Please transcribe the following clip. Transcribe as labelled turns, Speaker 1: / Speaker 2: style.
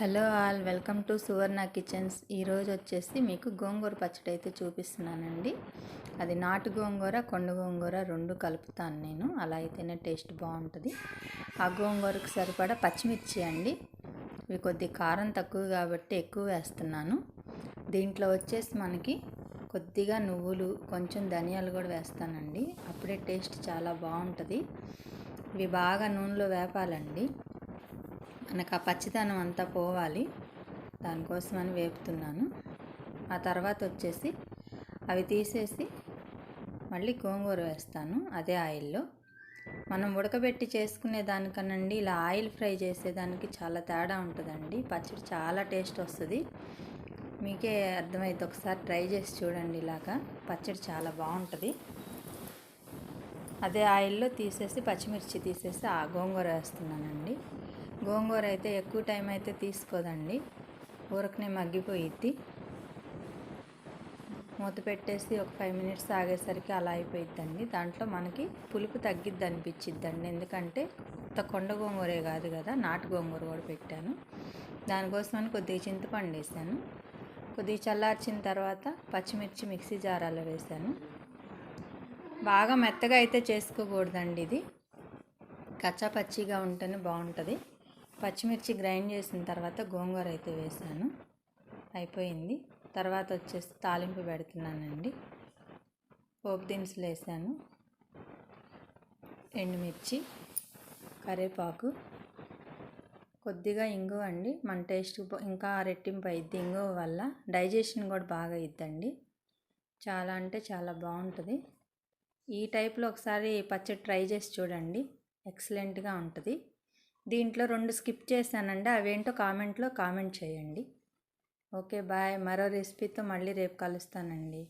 Speaker 1: Hello all welcome to Suvarna kitchens. ఈరోజు వచ్చేసి మీకు గోంగూర పచ్చడి అయితే చూపిస్తున్నానండి. అది నాటు గోంగూర కొండ గోంగూర రెండు కలుపుతాను నేను. అలా అయితేనే టేస్ట్ బాగుంటుంది. ఆ గోంగూరకు సరిపడా పచ్చిమిర్చి అండి. ఇవి కొద్ది కారం తక్కువ కాబట్టి ఎక్కువ వేస్తున్నాను. దీంట్లో వచ్చేసి మనకి కొద్దిగా నువ్వులు కొంచెం ధనియాలు కూడా వేస్తానండి. అప్పుడే టేస్ట్ చాలా బాగుంటుంది. ఇవి బాగా నూనెలో వేపాలండి. నాకు ఆ పచ్చిదనం అంతా పోవాలి. దానికోసమని వేపుతున్నాను. ఆ తర్వాత వచ్చేసి అవి తీసేసి మళ్ళీ గోంగూర వేస్తాను అదే ఆయిల్లో. మనం ఉడకబెట్టి చేసుకునే దానికనండి ఇలా ఆయిల్ ఫ్రై చేసేదానికి చాలా తేడా ఉంటుందండి. పచ్చడి చాలా టేస్ట్ వస్తుంది. మీకే అర్థమైతే ఒకసారి ట్రై చేసి చూడండి ఇలాగా. పచ్చడి చాలా బాగుంటుంది. అదే ఆయిల్లో తీసేసి పచ్చిమిర్చి తీసేసి ఆ గోంగూర వేస్తున్నానండి. గోంగూర అయితే ఎక్కువ టైం అయితే తీసుకోదండి. ఊరకనే మగ్గిపోయిద్ది. మూత పెట్టేసి ఒక ఫైవ్ మినిట్స్ ఆగేసరికి అలా అయిపోయిద్దండి. దాంట్లో మనకి పులుపు తగ్గిద్ది అనిపించిద్దండి. ఎందుకంటే కొత్త కొండ గోంగూరే కాదు కదా నాటు గోంగూర కూడా పెట్టాను. దానికోసమని కొద్దిగా చింతపండు వేసాను. కొద్దిగా చల్లార్చిన తర్వాత పచ్చిమిర్చి మిక్సీ జారాలో వేసాను. బాగా మెత్తగా అయితే చేసుకోకూడదండి ఇది. కచ్చా పచ్చిగా ఉంటేనే బాగుంటుంది. పచ్చిమిర్చి గ్రైండ్ చేసిన తర్వాత గోంగూర అయితే వేసాను. అయిపోయింది. తర్వాత వచ్చేసి తాలింపు పెడుతున్నానండి. పోపు దినుసులు వేసాను. ఎండుమిర్చి కరివేపాకు కొద్దిగా ఇంగువ అండి. మన టేస్ట్ ఇంకా రెట్టింపు అయింది ఇంగువ వల్ల డైజెషన్ కూడా బాగా అయిద్దండి. చాలా అంటే చాలా బాగుంటుంది. ఈ టైప్లో ఒకసారి పచ్చడి ట్రై చేసి చూడండి. ఎక్సలెంట్గా ఉంటుంది. దీంట్లో రెండు స్కిప్ చేశానండి. అవేంటో కామెంట్లో కామెంట్ చేయండి. Okay bye. మరో రెసిపీతో మళ్ళీ రేపు కలుస్తానండి.